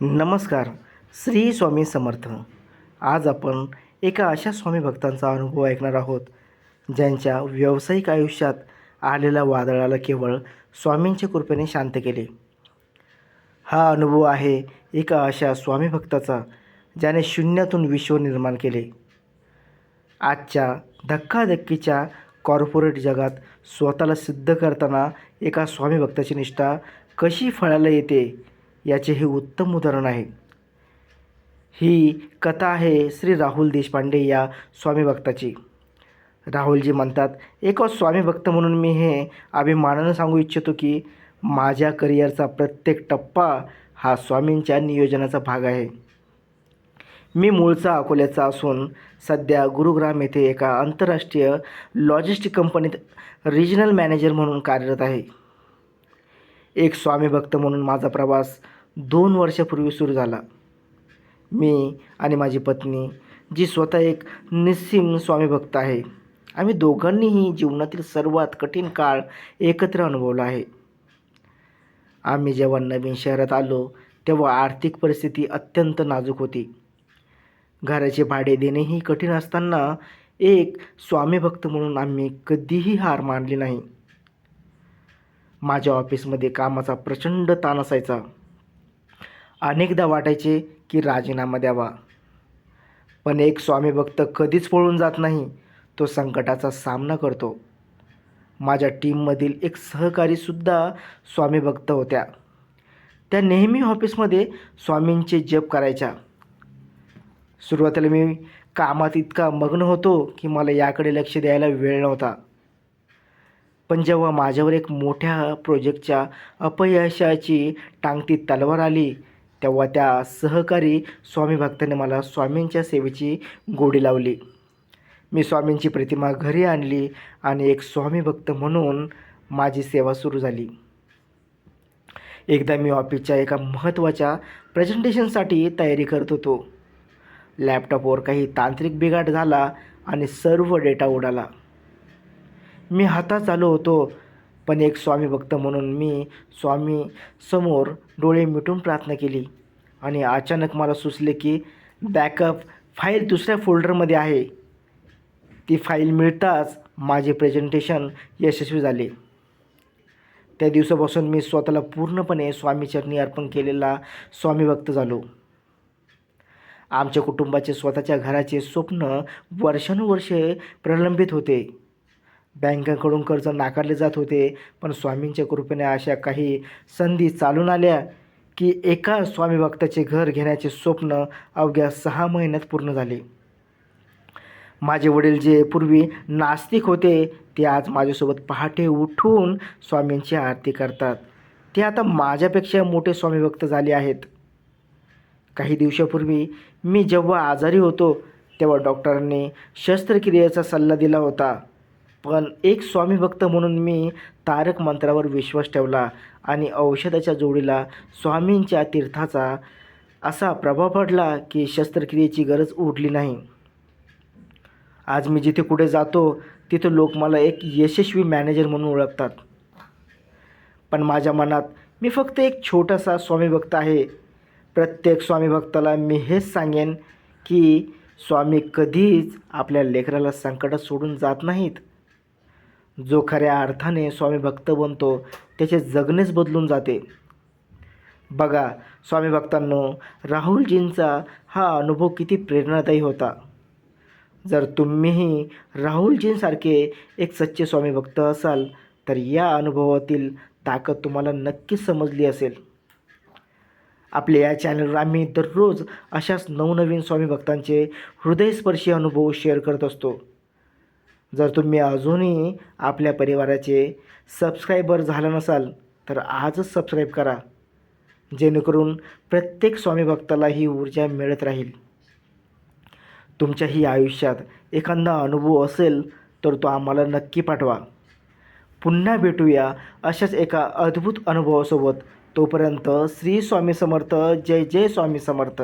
नमस्कार श्री स्वामी समर्थ. आज आपण एका अशा स्वामी भक्तांचा अनुभव ऐकणार आहोत ज्यांच्या व्यावसायिक आयुष्यात आलेल्या वादळाला केवळ स्वामींच्या कृपेने शांत केले. हा अनुभव आहे एका अशा स्वामी भक्ताचा ज्याने शून्यातून विश्व निर्माण केले. आजच्या धक्काधक्कीच्या कॉर्पोरेट जगात स्वतःला सिद्ध करताना एका स्वामी भक्ताची निष्ठा कशी फळायला येते याचे हे उत्तम उदाहरण आहे. ही कथा आहे श्री राहुल देशपांडे या स्वामी भक्ताची. राहुलजी म्हणतात एक स्वामी भक्त म्हणून मी हे अभिमानानं सांगू इच्छितो की माझ्या करिअरचा प्रत्येक टप्पा हा स्वामींच्या नियोजनाचा भाग आहे. मी मूळचा अकोल्याचा असून सध्या गुरुग्राम येथे एका आंतरराष्ट्रीय लॉजिस्टिक कंपनीत रिजनल मॅनेजर म्हणून कार्यरत आहे. एक स्वामी भक्त म्हणून माझा प्रवास दोन वर्षापूर्वी सुरू झाला. मी आणि माझी पत्नी जी स्वतः एक निस्सिम स्वामीभक्त आहे आम्ही दोघांनीही जीवनातील सर्वात कठीण काळ एकत्र अनुभवला आहे. आम्ही जेव्हा नवीन शहरात आलो तेव्हा आर्थिक परिस्थिती अत्यंत नाजूक होती. घराचे भाडे देणेही कठीण असताना एक स्वामीभक्त म्हणून आम्ही कधीही हार मानली नाही. माझ्या ऑफिसमध्ये कामाचा प्रचंड ताण असायचा. अनेकदा वाटायचे की राजीनामा द्यावा. पण एक स्वामी भक्त कधीच पळून जात नाही तो संकटाचा सामना करतो. माझ्या टीममधील एक सहकारीसुद्धा स्वामी भक्त होत्या. त्या नेहमी ऑफिसमध्ये स्वामींचे जप करायच्या. सुरुवातीला मी कामात इतका मग्न होतो की मला याकडे लक्ष द्यायला वेळ नव्हता. पण जेव्हा माझ्यावर एक मोठ्या प्रोजेक्टच्या अपयशाची टांगती तलवार आली तेव्हा त्या सहकारी स्वामी भक्ताने मला स्वामींच्या सेवेची गोडी लावली. मी स्वामींची प्रतिमा घरी आणली आणि एक स्वामी भक्त म्हणून माझी सेवा सुरू झाली. एकदा मी ऑफिसच्या एका महत्त्वाच्या प्रेझेंटेशनसाठी तयारी करत होतो. लॅपटॉपवर काही तांत्रिक बिघाड झाला आणि सर्व डेटा उडाला. मी हातात आलो होतो पण एक स्वामी भक्त म्हणून मी स्वामी समोर डोळे मिटून प्रार्थना केली. आणि अचानक मला सुचले की बॅकअप फाईल दुसऱ्या फोल्डरमध्ये आहे. ती फाईल मिळताच माझे प्रेझेंटेशन यशस्वी झाले. त्या दिवसापासून मी स्वतःला पूर्णपणे स्वामीचरणी अर्पण केलेला स्वामी भक्त झालो. आमच्या कुटुंबाचे स्वतःच्या घराचे स्वप्न वर्षानुवर्षे प्रलंबित होते. बँकांकडून कर्ज नाकारले जात होते. पण स्वामींच्या कृपेने अशा काही संधी चालून आल्या की एका स्वामी भक्ताचे घर घेण्याचे स्वप्न अवघ्या सहा महिन्यात पूर्ण झाले. माझे वडील जे पूर्वी नास्तिक होते ते आज माझ्यासोबत पहाटे उठून स्वामींची आरती करतात. ते आता माझ्यापेक्षा मोठे स्वामी भक्त झाले आहेत. काही दिवसापूर्वी मी जेव्हा आजारी होतो तेव्हा डॉक्टरांनी शस्त्रक्रियेचा सल्ला दिला होता. पण एक स्वामी भक्त म्हणून मी तारक मंत्रावर विश्वास ठेवला आणि औषधाच्या जोडीला स्वामींच्या तीर्थाचा असा प्रभाव पडला की शस्त्रक्रियेची गरज उरली नाही. आज मी जिथे कुठे जातो तिथे लोक मला एक यशस्वी मॅनेजर म्हणून ओळखतात. पण माझ्या मनात मी फक्त एक छोटासा स्वामी भक्त आहे. प्रत्येक स्वामी भक्ताला मी हेच सांगेन की स्वामी कधीच आपल्या लेकराला संकटात सोडून जात नाहीत. जो खऱ्या अर्थाने स्वामी भक्त बनतो त्याचे जगणेच बदलून जाते. बघा स्वामी भक्तांनो राहुलजींचा हा अनुभव किती प्रेरणादायी होता. जर तुम्हीही राहुलजींसारखे एक सच्चे स्वामी भक्त असाल तर या अनुभवातील ताकद तुम्हाला नक्कीच समजली असेल. आपल्या या चॅनलवर आम्ही दररोज अशाच नवनवीन स्वामी भक्तांचे हृदयस्पर्शी अनुभव शेअर करत असतो. जर तुम्ही अजूनही आपल्या परिवाराचे सबस्क्रायबर झाला नसाल तर आजच सबस्क्राईब करा. जेणेकरून प्रत्येक स्वामी भक्ताला ही ऊर्जा मिळत राहील. तुमच्याही आयुष्यात एखादा अनुभव असेल तर तो आम्हाला नक्की पाठवा. पुन्हा भेटूया अशाच एका अद्भुत अनुभवासोबत. तोपर्यंत श्री स्वामी समर्थ जय जय स्वामी समर्थ.